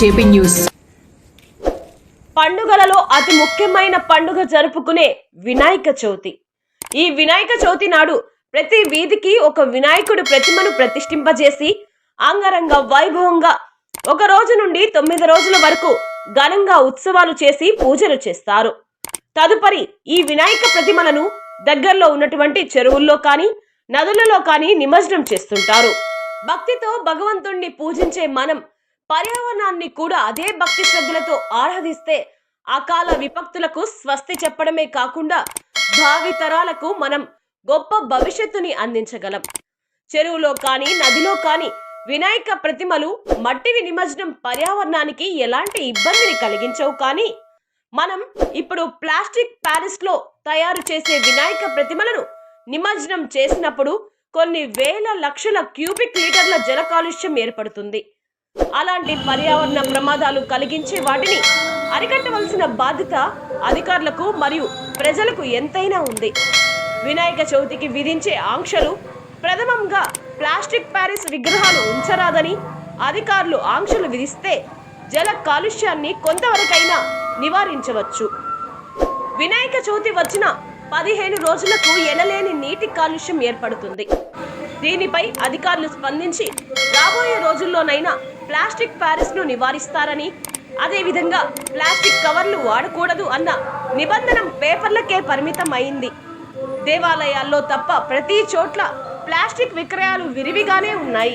JP news. పండుగలలో అతి ముఖ్యమైన పండుగ జరుపుకునే వినాయక చవితి. ఈ వినాయక చవితి నాడు ప్రతి వీధికి ఒక వినాయకుడి ప్రతిమను ప్రతిష్ఠింపజేసి అంగరంగ వైభవంగా ఒక రోజు నుండి తొమ్మిది రోజుల వరకు ఘనంగా ఉత్సవాలు చేసి పూజలు చేస్తారు. తదుపరి ఈ వినాయక ప్రతిమలను దగ్గరలో ఉన్నటువంటి చెరువుల్లో కానీ నదులలో కానీ నిమజ్జనం చేస్తుంటారు. భక్తితో భగవంతుణ్ణి పూజించే మనం పర్యావరణాన్ని కూడా అదే భక్తి శ్రద్ధలతో ఆరాధిస్తే అకాల విపక్తులకు స్వస్తి చెప్పడమే కాకుండా భావి తరాలకు మనం గొప్ప భవిష్యత్తుని అందించగలం. చెరువులో కానీ నదిలో కానీ వినాయక ప్రతిమలు మట్టివి నిమజ్జనం పర్యావరణానికి ఎలాంటి ఇబ్బందిని కలిగించవు కానీ మనం ఇప్పుడు ప్లాస్టిక్ ప్యారిస్లో తయారు చేసే వినాయక ప్రతిమలను నిమజ్జనం చేసినప్పుడు కొన్ని వేల లక్షల క్యూబిక్ లీటర్ల జల కాలుష్యం ఏర్పడుతుంది. అలాంటి పర్యావరణ ప్రమాదాలు కలిగించే వాటిని అరికట్టవలసిన బాధ్యత అధికారులకు మరియు ప్రజలకు ఎంతైనా ఉంది. వినాయక చవితికి విధించే ఆంక్షలు ప్రథమంగా ప్లాస్టిక్ ప్యారిస్ విగ్రహాలు ఉంచరాదని అధికారులు ఆంక్షలు విధిస్తే జల కాలుష్యాన్ని కొంతవరకైనా నివారించవచ్చు. వినాయక చవితి వచ్చిన పదిహేను రోజులకు ఎనలేని నీటి కాలుష్యం ఏర్పడుతుంది. దీనిపై అధికారులు స్పందించి రాబోయే రోజుల్లోనైనా ప్లాస్టిక్ ప్యారిస్ను నివారిస్తారని అదేవిధంగా ప్లాస్టిక్ కవర్లు వాడకూడదు అన్న నిబంధన పేపర్లకే పరిమితం అయింది దేవాలయాల్లో తప్ప ప్రతి చోట్ల ప్లాస్టిక్ విక్రయాలు విరివిగానే ఉన్నాయి.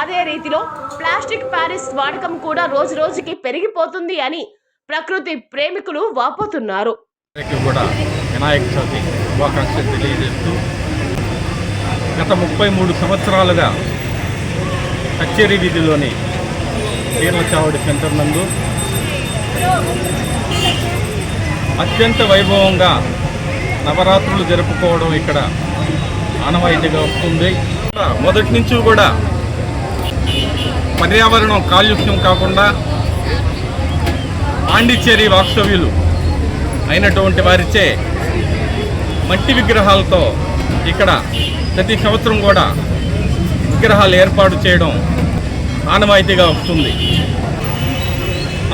అదే రీతిలో ప్లాస్టిక్ ప్యారిస్ వాడకం కూడా రోజు రోజుకి పెరిగిపోతుంది అని ప్రకృతి ప్రేమికులు వాపోతున్నారు. కూడా వినాయక చవితి శుభాకాంక్షలు తెలియజేస్తూ గత ముప్పై మూడు సంవత్సరాలుగా కచేరీ వీధిలోని వీర్ల చావడి సెంటర్ నందు అత్యంత వైభవంగా నవరాత్రులు జరుపుకోవడం ఇక్కడ ఆనవాయితీగా వస్తుంది. మొదటి నుంచి కూడా పర్యావరణం కాలుష్యం కాకుండా పాండిచ్చేరి వాస్తవ్యులు అయినటువంటి వారిచే మట్టి విగ్రహాలతో ఇక్కడ ప్రతి సంవత్సరం కూడా విగ్రహాలు ఏర్పాటు చేయడం ఆనవాయితీగా వస్తుంది.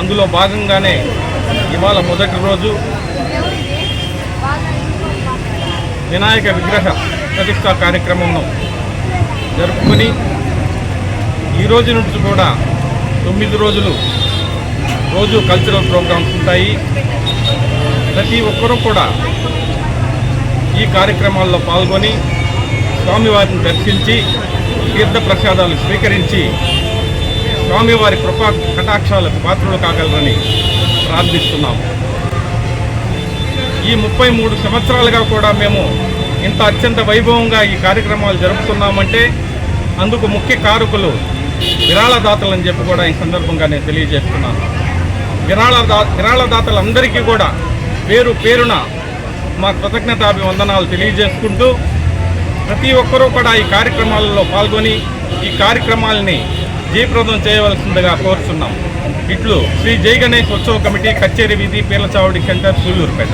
అందులో భాగంగానే ఇవాళ మొదటి రోజు వినాయక విగ్రహ ప్రతిష్టా కార్యక్రమంను జరుపుకొని ఈ రోజు నుంచి కూడా తొమ్మిది రోజులు రోజు కల్చరల్ ప్రోగ్రామ్స్ ఉంటాయి. ప్రతి ఒక్కరూ కూడా ఈ కార్యక్రమాల్లో పాల్గొని స్వామివారిని దర్శించి తీర్థ ప్రసాదాలు స్వీకరించి స్వామివారి కృపా కటాక్షాలకు పాత్రలు కాగలరని ప్రార్థిస్తున్నాము ఈ ముప్పై మూడు సంవత్సరాలుగా కూడా మేము ఇంత అత్యంత వైభవంగా ఈ కార్యక్రమాలు జరుపుతున్నామంటే అందుకు ముఖ్య కారకులు విరాళదాతలని చెప్పి కూడా ఈ సందర్భంగా నేను తెలియజేస్తున్నాను. విరాళదా విరాళదాతలందరికీ కూడా పేరు పేరున మా కృతజ్ఞతాభివందనాలు తెలియజేసుకుంటూ ప్రతి ఒక్కరూ కూడా ఈ కార్యక్రమాలలో పాల్గొని ఈ కార్యక్రమాలని జయప్రదం చేయవలసిందిగా కోరుతున్నాం ఇట్లు శ్రీ జై గణేష్ ఉత్సవ కమిటీ కచేరీ వీధి పీర్లచావడి సెంటర్ సూళ్ళూరుపేట.